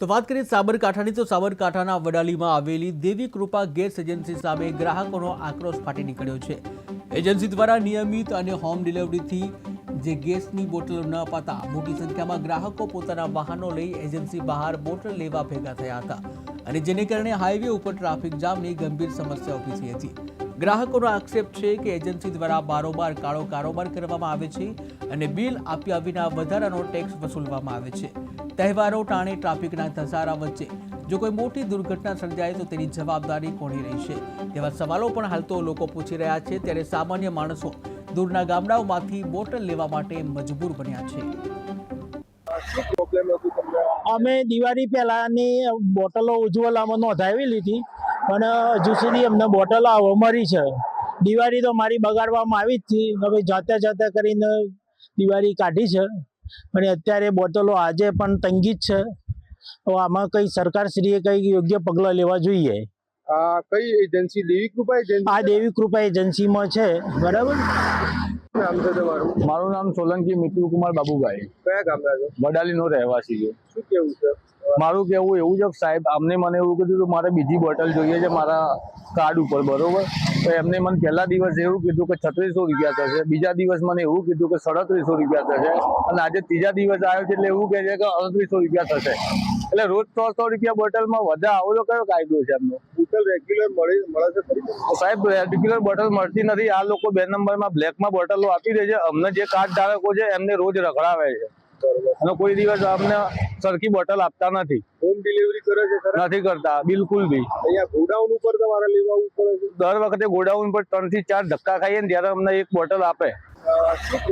તો વાત કરીએ સાબરકાંઠાની, તો સાબરકાંઠાના વડાલીમાં આવેલી દેવી કૃપા ગેસ એજન્સી સામે ગ્રાહકોનો આક્રોશ ફાટી નીકળ્યો છે. એજન્સી દ્વારા નિયમિત અને હોમ ડિલિવરીથી જે ગેસની બોટલો ન અપાતા, મોટી સંખ્યામાં ગ્રાહકો પોતાના વાહનો લઈ એજન્સી બહાર બોટલ લેવા ભેગા થયા હતા. અને જેને કારણે હાઈવે ઉપર ટ્રાફિક જામની ગંભીર સમસ્યા ઊભી થઈ હતી. ગ્રાહકોનો આક્ષેપ છે કે એજન્સી દ્વારા બારોબાર કાળો કારોબાર કરવામાં આવે છે અને બિલ આપ્યા વિના વધારાનો ટેક્સ વસૂલવામાં આવે છે. તહેવારો, ટાણે ટ્રાફિકના ધસારા વચ્ચે જો કોઈ મોટી દુર્ઘટના સર્જાય તો તેની જવાબદારી કોની રહેશે તેવા સવાલો પણ હાલ તો લોકો પૂછી રહ્યા છે. ત્યારે સામાન્ય માણસો દૂરના ગામડાઓમાંથી બોટલ લેવા માટે મજબૂર બન્યા છે. અમે દિવાળી પહેલાની બોટલો ઉજ્જવલામાં નોંધાવી હતી પણ હજુ સુધી અમને બોટલો આવવા મળી છે. દિવાળી તો મારી બગાડવામાં આવી જ હતી. હવે જાતે જાતે કરીને દિવાળી કાઢી છે. અને અત્યારે બોટલો આજે પણ તંગી જ છે. તો આમાં કઈ સરકારશ્રીએ કઈ યોગ્ય પગલાં લેવા જોઈએ? આ કઈ એજન્સી? દેવી કૃપા એજન્સી આ દેવી કૃપા એજન્સીમાં છે. બરાબર? નામ છે તમારું? મારું નામ સોલંકી મિતુ કુમાર બાબુભાઈ. કયા ગામના છો? વડાલીનો રહેવાસી છે. શું કેવું છે? મારું કહેવું એવું છે સાહેબ અમને મને એવું કીધું કે મારે બીજી બોટલ જોઈએ છે મારા કાર્ડ ઉપર બરોબર? તો એમને મને પહેલા દિવસ એવું કીધું કે છત્રીસો રૂપિયા થશે બીજા દિવસ મને એવું કીધું કે સાડત્રીસો રૂપિયા થશે અને આજે ત્રીજા દિવસ આવ્યો છે એટલે એવું કહે છે કે અડત્રીસો રૂપિયા થશે. એટલે રોજ સો સો રૂપિયા બોટલમાં વધારે આવેલો કયો કાયદો છે એમનો? બોટલ રેગ્યુલર મળે મળે છે સાહેબ રેગ્યુલર બોટલ મળતી નથી આ લોકો બે નંબરમાં બ્લેકમાં બોટલો આપી દે છે અમને જે કાર્ડ ધારકો છે એમને રોજ રખડાવે છે. અને કોઈ દિવસ અમને સરખી બોટલ આપતા નથી. હોમ ડિલિવરી કરે છે નથી કરતા બિલકુલ બી. અહીંયા ગોડાઉન ઉપર તમારે લેવા પડે છે? દર વખતે ગોડાઉન પર ત્રણથી ચાર ધક્કા ખાઈએ ને ત્યારે અમને એક બોટલ આપે.